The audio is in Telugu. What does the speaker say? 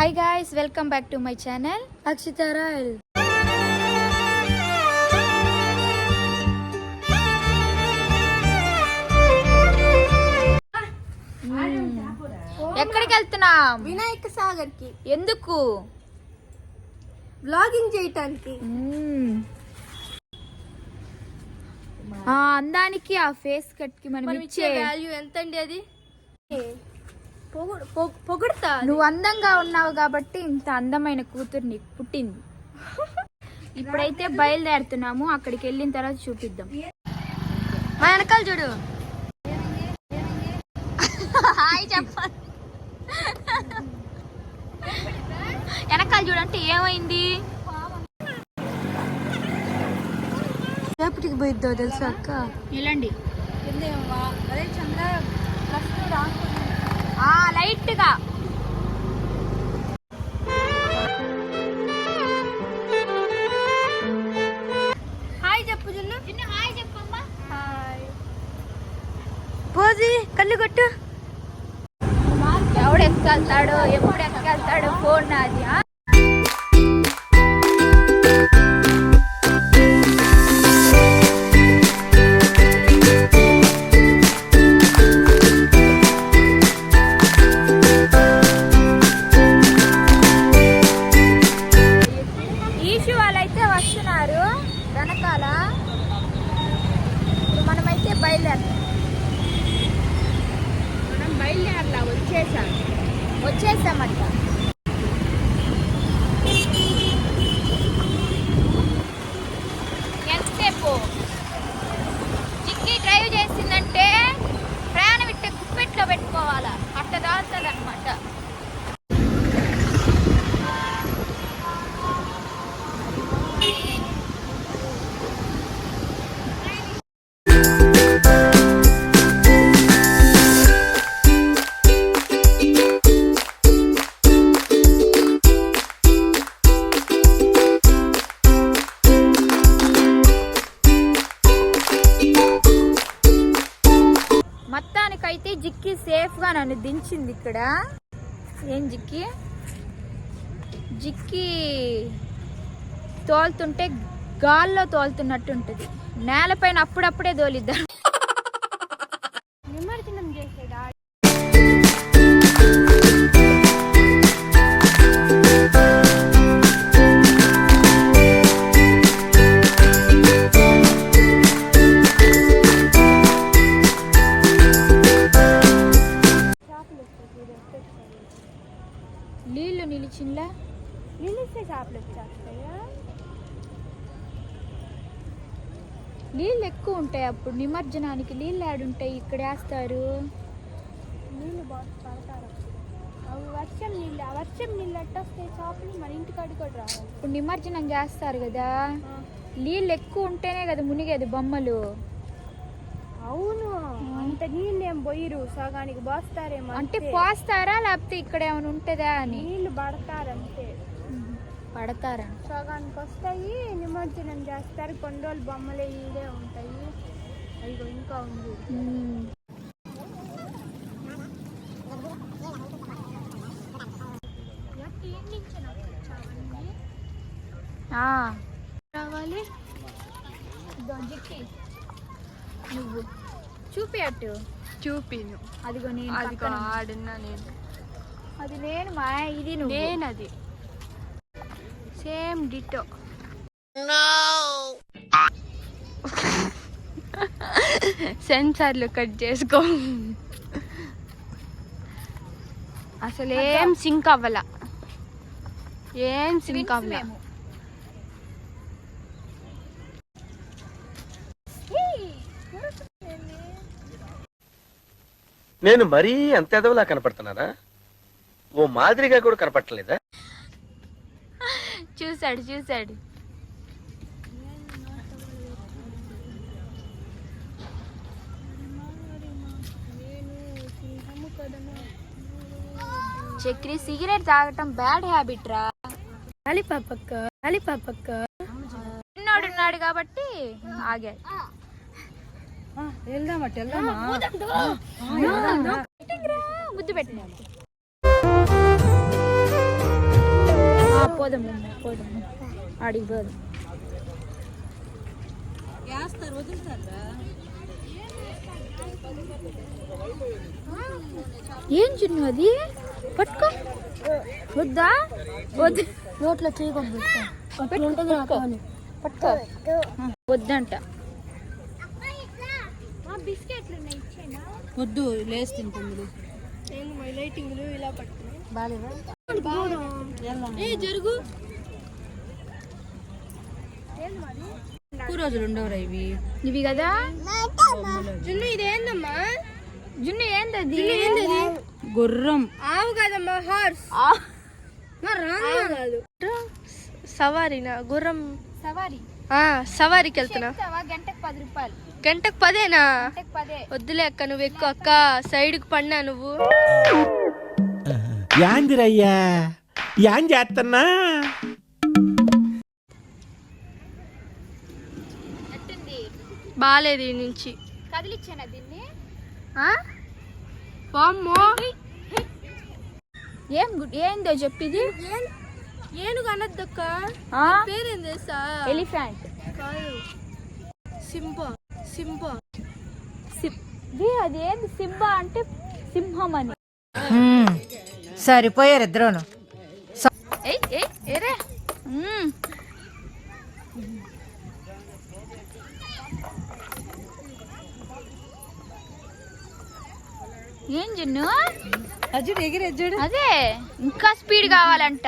Hi guys welcome back to my channel Akshitha Royal ఎక్కడికి వెళ్తున్నాం? వినాయక సాగర్కి ఎందుకు? బ్లాగింగ్ చేయటానికి. ఆ అందానికి ఆ ఫేస్ కట్కి మనం ఇచ్చే వాల్యూ ఎంత అండి అది? పొగుడుతా నువ్వు అందంగా ఉన్నావు కాబట్టి ఇంత అందమైన కూతురు నీకు పుట్టింది. ఇప్పుడైతే బయలుదేరుతున్నాము అక్కడికి వెళ్ళిన తర్వాత చూపిద్దాం. మా వెనకాల చూడు. హాయ్ చెప్పాలి వెనకాల చూడంటే ఏమైంది? రేపటికి పోయిద్దో తెలుసా అక్క? వెళ్ళండి. అదే చంద్ర லைட்டுగా నన్ను దించింది ఇక్కడ. ఏం జిక్కి? జిక్కి తోలుతుంటే గాల్లో తోలుతున్నట్టు ఉంటుంది నేలపైన అప్పుడప్పుడే తోలిద్దాం. నీళ్ళు ఎక్కువ ఉంటాయి అప్పుడు నిమజ్జనానికి నీళ్ళు ఆడుంటాయి ఇక్కడ వేస్తారు. నీళ్ళు వర్షం నీళ్ళు వర్షం నీళ్ళు ఎట్టొస్తాయి చేపలు మన ఇంటికాడి కూడా రావాలి ఇప్పుడు నిమజ్జనం చేస్తారు కదా. నీళ్ళు ఎక్కువ ఉంటేనే కదా మునిగేది బొమ్మలు. అవును. అంత నీళ్ళు ఏం పోయిరు సగానికి పోస్తారేమో అంటే. పోస్తారా లేకపోతే ఇక్కడ ఏమైనా ఉంటుందా అని? నీళ్ళు పడతారంతే పడతారంట సగానికి వస్తాయి నిమజ్జనం చేస్తారు. కొన్ని రోజులు బొమ్మలే ఈడే ఉంటాయి. అయ్యో ఇంకా ఉంది. రావాలి. నువ్వు. చూపి అటు చూపిను. అదిగో నేను అది. ఆడున్నా నేను. అది నేను మా ఇది నువ్వు. నేనది. సేమ్ డిటో సెన్సార్లు కట్ చేసుకో. అసలు ఏం సింక్ అవ్వాల. ఏం సింక్ అవ్వాల. నేను మరీ అంత ఎదవలా కనపడుతున్నానా? ఓ మాదిరిగా కూడా కనపడలేదా చూసాడు చూసాడు చక్రి సిగరెట్ తాగటం బ్యాడ్ హ్యాబిట్ రా. ఉన్నాడు కాబట్టి ఆగాడు. వెళ్దామట వెళ్దామా? ముద్దు పెట్టినాడు. పోదాం పోదాం ఆడికి పోదాం. ఏం చిన్ను అది? పట్టుకో. వద్దా? వద్దు. నోట్లో చేయకుండా పట్టుకో. వద్దంట. వద్దు లేసి తింటుంది. నేను మై లైటింగ్లు ఇలా జరుగు ఏంది మరి ఎక్కువ రోజులు ఉండవురా ఇవి. ఇవి కదా? జున్ను ఇదేందమ్మా జున్ను ఏందది? గుర్రం. ఆవు కదమ్మా హార్స్ కాదు. సవారీనా? గుర్రం. సవారీ. సవారీకి వెళ్తున్నా. గంటకు పది రూపాయలు. గంటకు పదేనా? వద్దులే అక్క నువ్వు ఎక్కువ అక్క. సైడ్కి పడినా నువ్వు. యాందిరయ్యా. యాన్ చేస్తున్నా బాగాలేదు ఈ నుంచి. కదిలిచ్చానా దీన్ని? వామ్మో. ఏం ఏందో చెప్పిది? ఏనుగు అనద్దక్క ఆ? పేరేం తెలుసా? ఎలిఫెంట్. కాదు. సింప ది అది ఏంది? సింబా అంటే సింహం అని. సరిపోయారు ఇద్దరును. ఏం జున్ను? అజ్జుడు ఎగిరెజ్జుడు. అదే ఇంకా స్పీడ్ కావాలంట.